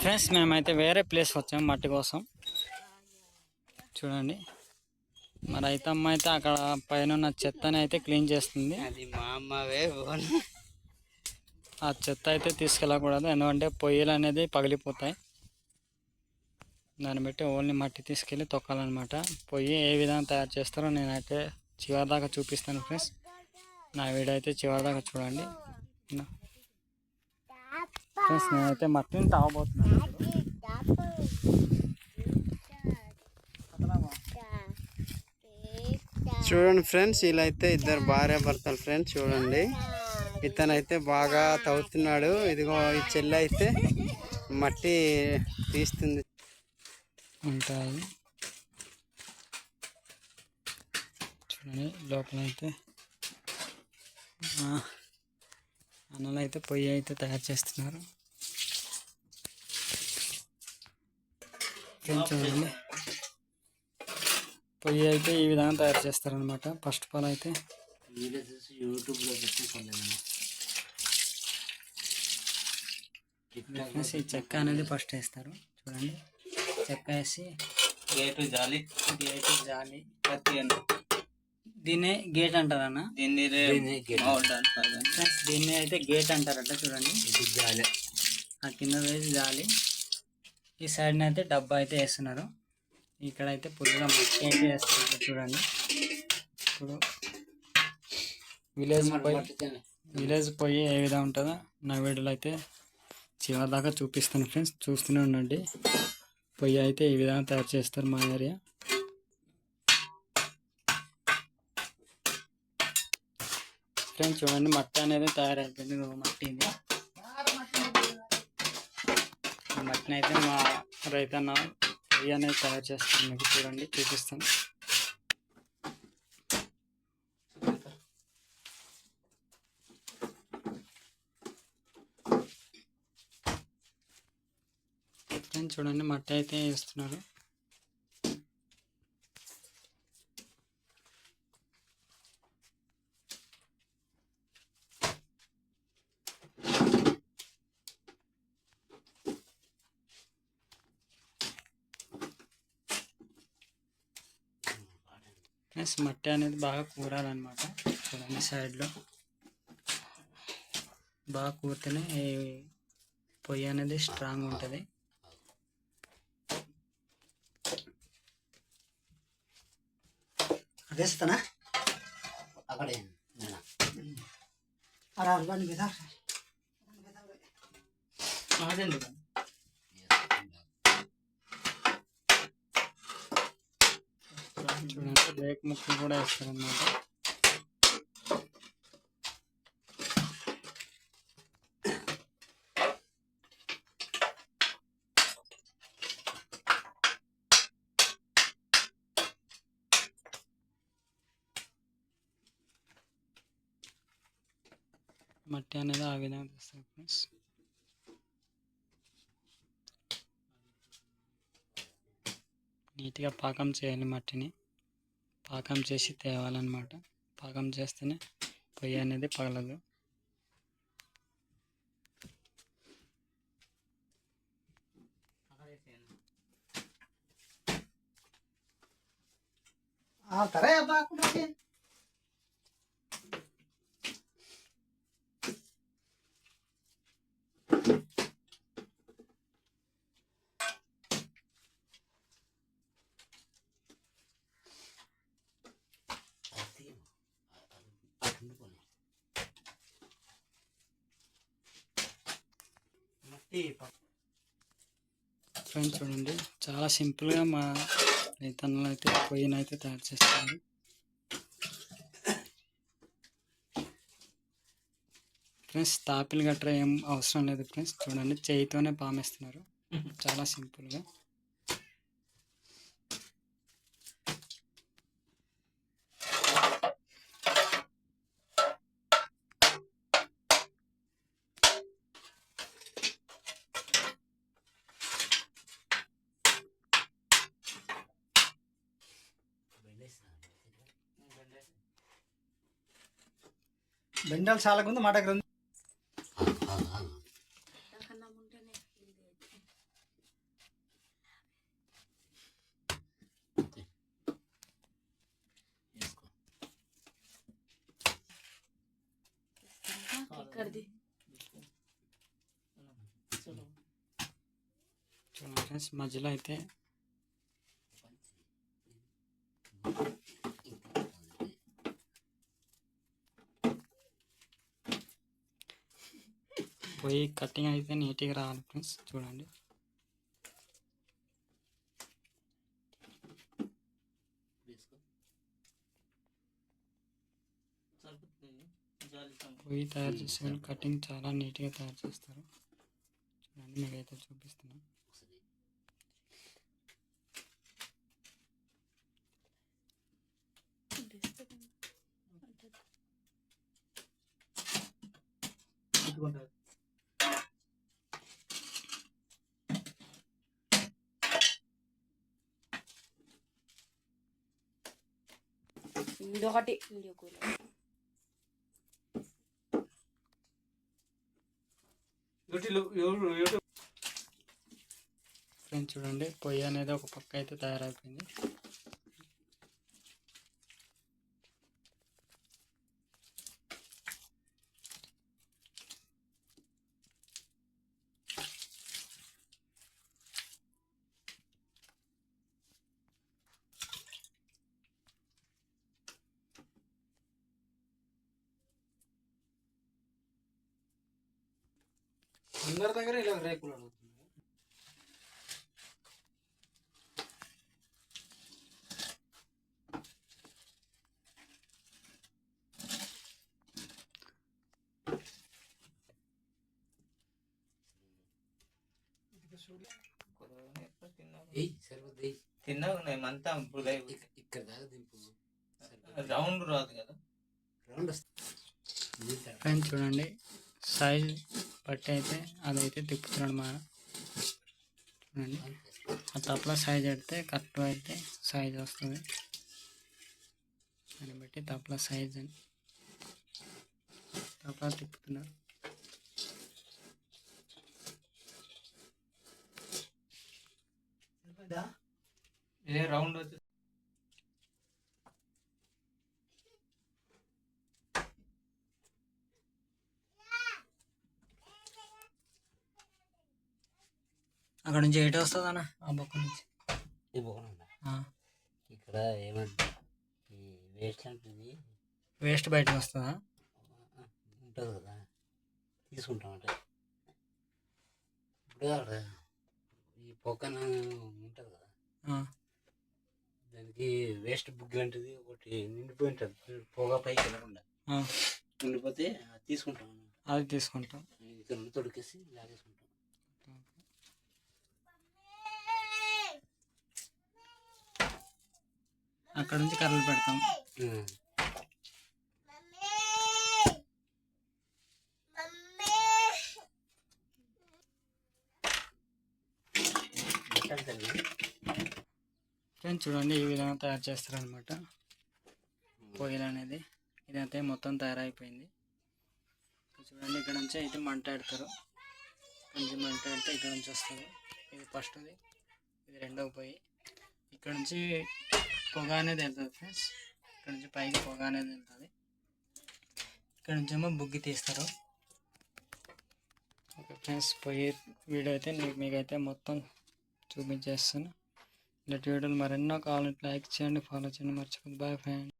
Friends మేమైతే వేరే place వచ్చాము మట్టి కోసం. చూడండి. మా రైతమ్మ అయితే అక్కడ పైన ఉన్న చెత్తని అయితే క్లీన్ చేస్తుంది. అది మా అమ్మవే ఆ చెత్త అయితే తీసుకెళ్ళకూడదు ఎందుకంటే పొయ్యిలు అనేది పగిలిపోతాయి. దాన్ని బట్టి ఓన్లీ మట్టి తీసుకెళ్ళి తొక్కాలన్నమాట. పొయ్యి ఏ విధంగా తయారు చేస్తారో నేనైతే చివరి దాకా చూపిస్తాను ఫ్రెండ్స్. నా వీడియో అయితే చివరి దాకా చూడండి. ఫ్రెండ్స్ నేనైతే మట్టిని తాగబోతున్నాను చూడండి ఫ్రెండ్స్ ఇలా అయితే ఇద్దరు భార్య భర్తలు ఫ్రెండ్స్ చూడండి. ఇతనైతే బాగా తవ్వుతున్నాడు. ఇదిగో ఈ చెల్లి అయితే మట్టి తీస్తుంది. ఉంటాయి. చూడండి లోపల అయితే ఆ, అన్నలు అయితే పొయ్యి అయితే తయారు చేస్తున్నారు. చూడండి. పొయ్యి అయితే ఈ విధంగా తయారు చేస్తారనమాట ఫస్ట్ ఆఫ్ ఆల్ అయితే యూట్యూబ్లో ఫ్రెండ్స్ ఈ చెక్క అనేది ఫస్ట్ వేస్తారు. చూడండి. చెక్క వేసి గేటు జాలి. గేట్ జాలి. పత్తి అని దీన్నే గేట్ అంటారన్న. దీన్ని దీన్ని అయితే గేట్ అంటారట చూడండి. జాలి. ఆ కింద వేసి జాలి. ఈ సైడ్ని అయితే డబ్బా అయితే వేస్తున్నారు. ఇక్కడైతే పొద్దుగా మట్టి అయితే వేస్తున్నారు చూడండి. ఇప్పుడు విలేజ్ పోయి విలేజ్ పోయి ఏ విధంగా ఉంటుందో నా వీడియోలో అయితే చివరి దాకా చూపిస్తాను ఫ్రెండ్స్ చూస్తూనే ఉండండి. పొయ్యి అయితే ఈ విధంగా తయారు చేస్తారు మా ఏరియా ఫ్రెండ్స్ చూడండి మట్టి అనేది తయారైపోయింది. మట్టింది మట్టిని అయితే మా రైతన్న పొయ్యి అనేది తయారు చేస్తాను మీకు చూడండి చూపిస్తాను. చూడండి మట్టి అయితే వేస్తున్నారు. ప్లస్ మట్టి అనేది బాగా కూరాలన్నమాట. చూడండి సైడ్లో బాగా కూరితేనే ఈ పొయ్యి అనేది స్ట్రాంగ్ ఉంటుంది. అదేస్తానా అక్కడే. మీద చూడండి. బ్రేక్ ముక్కలు కూడా వేస్తారనమాట మట్టి అనేది ఆ విధంగా తీస్తారు ఫ్రెండ్స్. నీట్గా పాకం చేయాలి మట్టిని. పాకం చేసి తేవాలన్నమాట. పాకం చేస్తేనే పొయ్యి అనేది పగలదు. తరే అబ్బా ఫ్రెండ్స్ చూడండి. చాలా సింపుల్గా మా రైతన్నలు అయితే పొయ్యిని అయితే తయారు చేస్తారు ఫ్రెండ్స్ తాపిల్ గట్రా ఏం అవసరం లేదు. ఫ్రెండ్స్ చూడండి. చేయితోనే పామేస్తున్నారు. చాలా సింపుల్గా. బెండాలు చాలా ఉంది. మాట గ్రంథం మధ్యలో అయితే పోయి కటింగ్ అయితే నీట్గా రావాలి ఫ్రెండ్స్. చూడండి. పొయ్యి తయారు చేసే కటింగ్ చాలా నీట్గా తయారు చేస్తారు. చూడండి మీకైతే చూపిస్తున్నాను వీడియో ఒకటి వీడియో కూల ఫ్రెండ్స్ చూడండి పొయ్యి అనేది ఒక పక్క అయితే తయారైపోయింది. అందరి దగ్గర ఇలా రేకులు ఏయ్. తిన్నావు నేను అంతా ఇప్పుడు ఇక్కడ దాకా దింపు. రౌండ్ రాదు కదా. రౌండ్ చూడండి సైజ్ బట్టి అయితే అదైతే తిప్పుతున్నాడు మా చూడండి. ఆ తప్పలో సైజ్ పెడితే కరెక్ట్ అయితే సైజ్ వస్తుంది. దాన్ని బట్టి తప్పల సైజ్ అని. తప్పల తిప్పుతున్నారు. ఇదే రౌండ్ వచ్చి అక్కడ నుంచి ఎయిట్ వస్తుంది అన్న ఆ బొక్క నుంచి. ఈ ఆ, ఇక్కడ ఏమంటే ఈ వేస్ట్ లాంటిది వేస్ట్ బయటకు వస్తుందా? ఉంటుంది కదా తీసుకుంటామంట ఇప్పుడు అక్కడ ఈ పొక్కన ఉంటుంది కదా. దానికి వేస్ట్ బుగ్ లాంటిది ఒకటి నిండిపోయి ఉంటుంది పొగ పైకి వెళ్ళకుండా. నిండిపోతే అది తీసుకుంటాం అది తీసుకుంటాం. ఇక్కడ తొడికేసి లాగేసుకుంటాం. అక్కడ నుంచి కర్రలు పెడతాం. ఫ్రెండ్స్ చూడండి ఈ విధంగా తయారు చేస్తారనమాట పొయ్యిలు అనేది. ఇదైతే మొత్తం తయారైపోయింది. చూడండి ఇక్కడ నుంచి అయితే మంట పెడతారు కొంచెం మంట పెడితే ఇక్కడ నుంచి వస్తుంది. ఇది ఫస్ట్ది. ఇది రెండవ పొయ్యి. ఇక్కడ నుంచి పొగ అనేది వెళ్తుంది ఫ్రెండ్స్. ఇక్కడ నుంచి పైకి పొగ అనేది వెళ్తుంది ఇక్కడ నుంచి ఏమో బుగ్గి తీస్తారు. ఓకే ఫ్రెండ్స్ పోయే వీడియో అయితే మీకు మీకైతే మొత్తం చూపించేస్తాను ఇలాంటి వీడియోలు మరెన్నో కావాలంటే లైక్ చేయండి ఫాలో చేయండి. మర్చిపోద్దు బాయ్ ఫ్రెండ్